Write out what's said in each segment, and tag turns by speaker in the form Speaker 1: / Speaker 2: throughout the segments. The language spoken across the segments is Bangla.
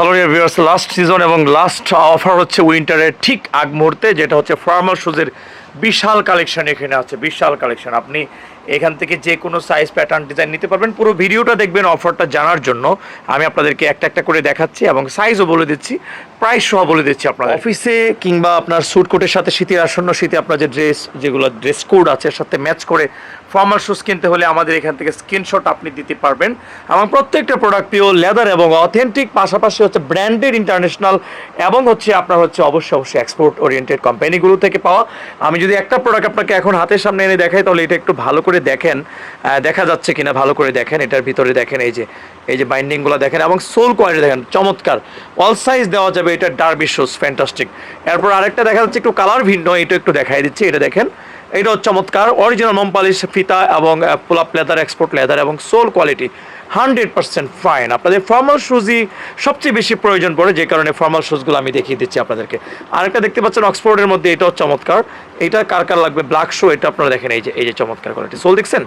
Speaker 1: হ্যালো ভিউয়ার্স লাস্ট সিজন এবং লাস্ট অফার হচ্ছে উইন্টারের ঠিক আগ মুহূর্তে, যেটা হচ্ছে ফর্মাল শুজের বিশাল কালেকশন এখানে আছে। বিশাল কালেকশন আপনি এখান থেকে যে কোনো সাইজ প্যাটার্ন ডিজাইন নিতে পারবেন। পুরো ভিডিওটা দেখবেন অফারটা জানার জন্য। আমি আপনাদেরকে একটা একটা করে দেখাচ্ছি এবং সাইজও বলে দিচ্ছি প্রাইস সহ বলে দিচ্ছি আপনার অফিসে কিংবা আপনার স্যুট কোটের সাথে শীতের আসন্ন শীতে আপনার যে ড্রেস যেগুলো ড্রেস কোড আছে সাথে ম্যাচ করে ফর্মাল শুজ কিনতে হলে আমাদের এখান থেকে স্ক্রিনশট আপনি দিতে পারবেন। এবং প্রত্যেকটা প্রোডাক্ট পিওর লেদার এবং অথেন্টিক পাশাপাশি হচ্ছে ব্র্যান্ডেড ইন্টারন্যাশনাল এবং হচ্ছে আপনার হচ্ছে অবশ্যই অবশ্যই এক্সপোর্ট ওরিয়েন্টেড কোম্পানিগুলো থেকে পাওয়া। আমি যদি একটা প্রোডাক্ট আপনাকে এখন হাতের সামনে এনে দেখাই, তাহলে এটা একটু ভালো করে দেখেন আহ, দেখা যাচ্ছে কিনা ভালো করে দেখেন এটার ভিতরে দেখেন এই যে এই যে বাইন্ডিংগুলো দেখেন এবং সোল কোয়ালিটি দেখেন চমৎকার। অল সাইজ দেওয়া যাবে এটা ডার্বি শুজ ফ্যান্টাস্টিক এরপর আরেকটা দেখা যাচ্ছে একটু কালার ভিন্ন এটা একটু দেখাই দিচ্ছি এটা দেখেন এটাও চমৎকার অরিজিনাল মোমপালিশ ফিতা এবং পোলাপ লেদার এক্সপোর্ট লেদার এবং sole quality hundred percent fine আপনাদের ফর্মাল শুজই সবচেয়ে বেশি প্রয়োজন পড়ে, যে কারণে ফর্মাল শুজগুলো আমি দেখিয়ে দিচ্ছি আপনাদেরকে। আরেকটা দেখতে পাচ্ছেন অক্সফোর্ডের মধ্যে, এটাও চমৎকার। এটা কার কার লাগবে? ব্ল্যাক শো এটা আপনারা দেখেন, এই যে এই যে চমৎকার কোয়ালিটি সোল দেখছেন?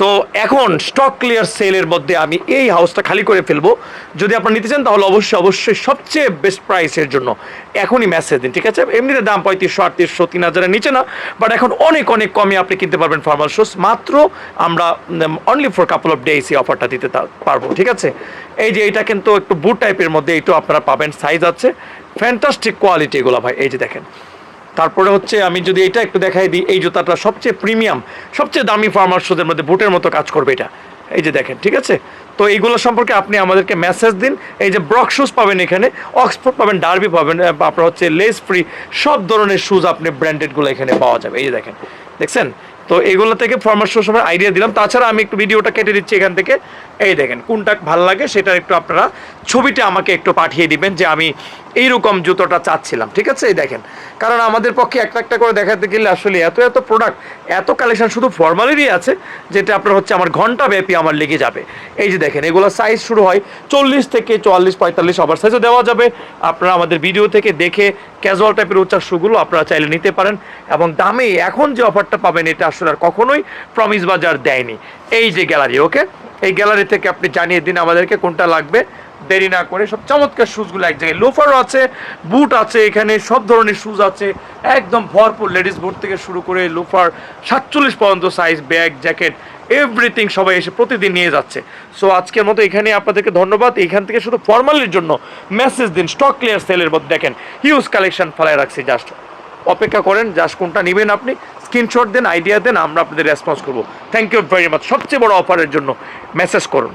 Speaker 1: তো এখন স্টক ক্লিয়ার সেলের মধ্যে আমি এই হাউসটা খালি করে ফেলব। যদি আপনারা নিতে চান, তাহলে অবশ্যই অবশ্যই সবচেয়ে বেস্ট প্রাইসের জন্য এখনই মেসেজ দিন, ঠিক আছে? এমনিতে দাম পঁয়ত্রিশশো, আটত্রিশশো, তিন হাজারের নিচে না বাট এখন অনেক অনেক অনেক কমে আপনি কিনতে পারবেন ফর্মাল শুজ মাত্র আমরা only for couple of days এই অফারটা দিতে পারব, ঠিক আছে? এই যে এটা কিন্তু একটু বুট টাইপের মধ্যে এইটু আপনারা পাবেন সাইজ আছে। ফ্যান্টাস্টিক কোয়ালিটি এগুলো ভাই, এই যে দেখেন। তারপরে হচ্ছে আমি যদি এটা একটু দেখাই দিই, এই জুতাটা সবচেয়ে প্রিমিয়াম সবচেয়ে দামি ফার্মার শুজের মধ্যে বুটের মতো কাজ করবে এটা। এই যে দেখেন, ঠিক আছে? তো এইগুলো সম্পর্কে আপনি আমাদেরকে মেসেজ দিন। এই যে ব্রক শুজ পাবেন এখানে অক্সফোর্ড পাবেন ডার্বি পাবেন আপনার হচ্ছে লেস ফ্রি সব ধরনের শুজ আপনি ব্র্যান্ডেডগুলো এখানে পাওয়া যাবে। এই যে দেখেন, দেখছেন? তো এগুলো থেকে ফর্মার শুজ সময় আইডিয়া দিলাম। তাছাড়া আমি একটু ভিডিওটা কেটে দিচ্ছি এখান থেকে। এই দেখেন, কোনটা ভালো লাগে সেটা একটু আপনারা ছবিটা আমাকে একটু পাঠিয়ে দিবেন যে আমি এইরকম জুতোটা চাচ্ছিলাম, ঠিক আছে? এই দেখেন, কারণ আমাদের পক্ষে একটা একটা করে দেখাতে গেলে আসলে এত এত প্রোডাক্ট এত কালেকশন শুধু ফর্মালেরই আছে, যেটা আপনার হচ্ছে আমার ঘণ্টা ব্যাপী আমার লেগে যাবে। এই যে দেখেন, এগুলো সাইজ শুরু হয় চল্লিশ থেকে চুয়াল্লিশ, পঁয়তাল্লিশ ওভার সাইজও দেওয়া যাবে। আপনারা আমাদের ভিডিও থেকে দেখে ক্যাজুয়াল টাইপের উচ্চার শুগুলো আপনারা চাইলে নিতে পারেন এবং দামে এখন যে অফারটা পাবেন এটা আসলে আর কখনোই প্রমিস বাজার দেয়নি। এই যে গ্যালারি ওকে এই গ্যালারি থেকে আপনি জানিয়ে দিন আমাদেরকে কোনটা লাগবে। দেরি না করে সব চমৎকার শুজগুলো এক জায়গায়। লোফারও আছে বুট আছে, এখানে সব ধরনের শুজ আছে। একদম ভরপুর লেডিস বুট থেকে শুরু করে লোফার সাতচল্লিশ পর্যন্ত সাইজ ব্যাগ জ্যাকেট এভরিথিং সবাই এসে প্রতিদিন নিয়ে যাচ্ছে। সো আজকের মতো এখানে আপনাদেরকে ধন্যবাদ। এখান থেকে শুধু ফর্মালির জন্য মেসেজ দিন স্টক ক্লিয়ার সেলের মধ্যে দেখেন হিউজ কালেকশন ফেলায় রাখছি জাস্ট অপেক্ষা করেন জাস্ট কোনটা নেবেন আপনি স্ক্রিনশট দেন আইডিয়া দেন, আমরা আপনাদের রেসপন্স করব। থ্যাংক ইউ ভেরি মাচ সবচেয়ে বড় অফারের জন্য মেসেজ করুন।